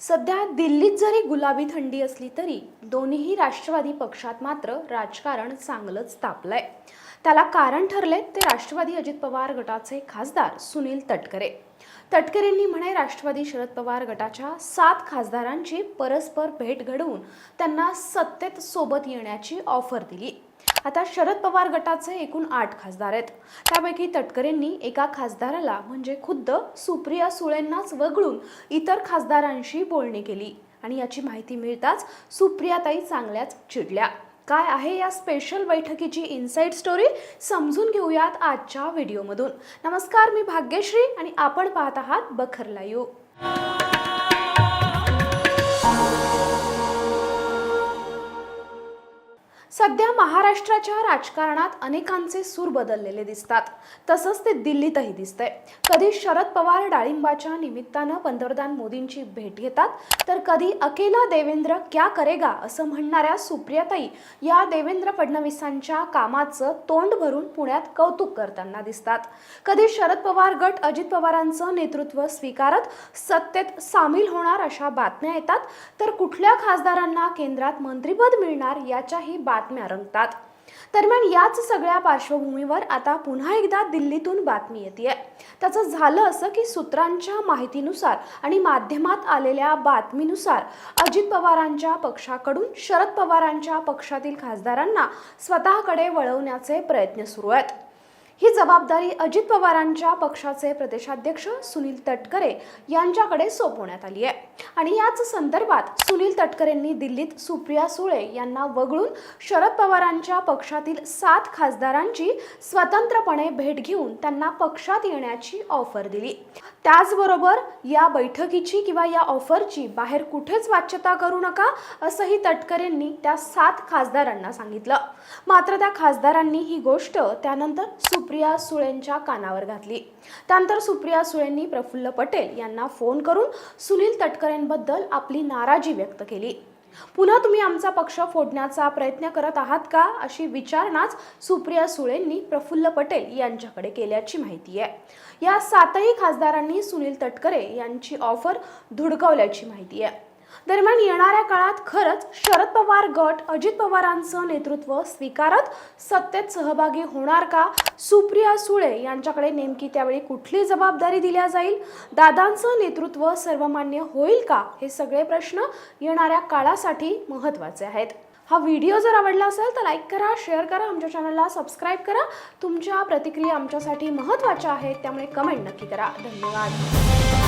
सध्या दिल्लीत जरी गुलाबी थंडी असली तरी दोन्ही राष्ट्रवादी पक्षात मात्र राजकारण चांगलंच तापलंय. त्याला कारण ठरले ते राष्ट्रवादी अजित पवार गटाचे खासदार सुनील तटकरे. तटकरेंनी म्हणे राष्ट्रवादी शरद पवार गटाच्या सात खासदारांची परस्पर भेट घडवून त्यांना सत्तेत सोबत येण्याची ऑफर दिली. आता शरद पवार गटाचे एकूण आठ खासदार आहेत. त्यापैकी तटकरेंनी एका खासदाराला म्हणजे खुद्द सुप्रिया सुळेंनाच वगळून इतर खासदारांशी बोलणी केली. आणि याची माहिती मिळताच सुप्रियाताई चांगल्याच चिडल्या. काय आहे या स्पेशल बैठकीची इनसाईड स्टोरी समजून घेऊयात आजच्या व्हिडिओमधून नमस्कार मी भाग्यश्री आणि आपण पाहत आहात बखरला यू सध्या महाराष्ट्राच्या राजकारणात अनेकांचे सूर बदललेले दिसतात. तसंच ते दिल्लीतही दिसतंय. कधी शरद पवार डाळिंबाच्या निमित्तानं पंतप्रधान मोदींची भेट घेतात तर कधी अकेला देवेंद्र क्या करेगा असं म्हणणाऱ्या सुप्रियाताई या देवेंद्र फडणवीसांच्या कामाचं तोंड भरून पुण्यात कौतुक करताना दिसतात. कधी शरद पवार गट अजित पवारांचं नेतृत्व स्वीकारत सत्तेत सामील होणार अशा बातम्या येतात तर कुठल्या खासदारांना केंद्रात मंत्रिपद मिळणार याच्याही बातम्या रंगतात. दरम्यान याच सगळ्या पार्श्वभूमीवर आता पुन्हा एकदा दिल्लीतून बातमी येते त्याचं झालं असं की सूत्रांच्या माहितीनुसार आणि माध्यमात आलेल्या बातमीनुसार अजित पवारांच्या पक्षाकडून शरद पवारांच्या पक्षातील खासदारांना स्वतःकडे वळवण्याचे प्रयत्न सुरू आहेत. ही जबाबदारी अजित पवारांच्या पक्षाचे प्रदेशाध्यक्ष सुनील तटकरे यांच्याकडे सोपवण्यात आली आहे. आणि याच संदर्भात सुनील तटकरेंनी दिल्लीत सुप्रिया सुळे यांना वगळून शरद पवारांच्या पक्षातील सात खासदारांची स्वतंत्रपणे भेट घेऊन त्यांना पक्षात येण्याची ऑफर दिली. त्याचबरोबर या बैठकीची किंवा या ऑफरची बाहेर कुठेच वाच्यता करू नका असंही तटकरेंनी त्या सात खासदारांना सांगितलं. मात्र त्या खासदारांनी ही गोष्ट त्यानंतर सुप्रिया सुळेंच्या कानावर घातली. त्यानंतर सुप्रिया सुळेंनी प्रफुल्ल पटेल यांना फोन करून सुनील तटकरेंबद्दल आपली नाराजी व्यक्त केली. पुन्हा तुम्ही आमचा पक्ष फोडण्याचा प्रयत्न करत आहात का? अशी विचारणाच सुप्रिया सुळेंनी प्रफुल्ल पटेल यांच्याकडे केल्याची माहिती आहे. या सातही खासदारांनी सुनील तटकरे यांची ऑफर धुडकावल्याची माहिती आहे. दरम्यान येणाऱ्या काळात खरंच शरद पवार गट अजित पवारांचं नेतृत्व स्वीकारत सत्तेत सहभागी होणार का? सुप्रिया सुळे यांच्याकडे नेमकी त्यावेळी कुठली जबाबदारी दिल्या जाईल? दादांचं नेतृत्व सर्वमान्य होईल का? हे सगळे प्रश्न येणाऱ्या काळासाठी महत्त्वाचे आहेत. हा व्हिडिओ जर आवडला असेल तर लाईक करा शेअर करा आमच्या चॅनलला सबस्क्राईब करा. तुमच्या प्रतिक्रिया आमच्यासाठी महत्त्वाच्या आहेत त्यामुळे कमेंट नक्की करा. धन्यवाद.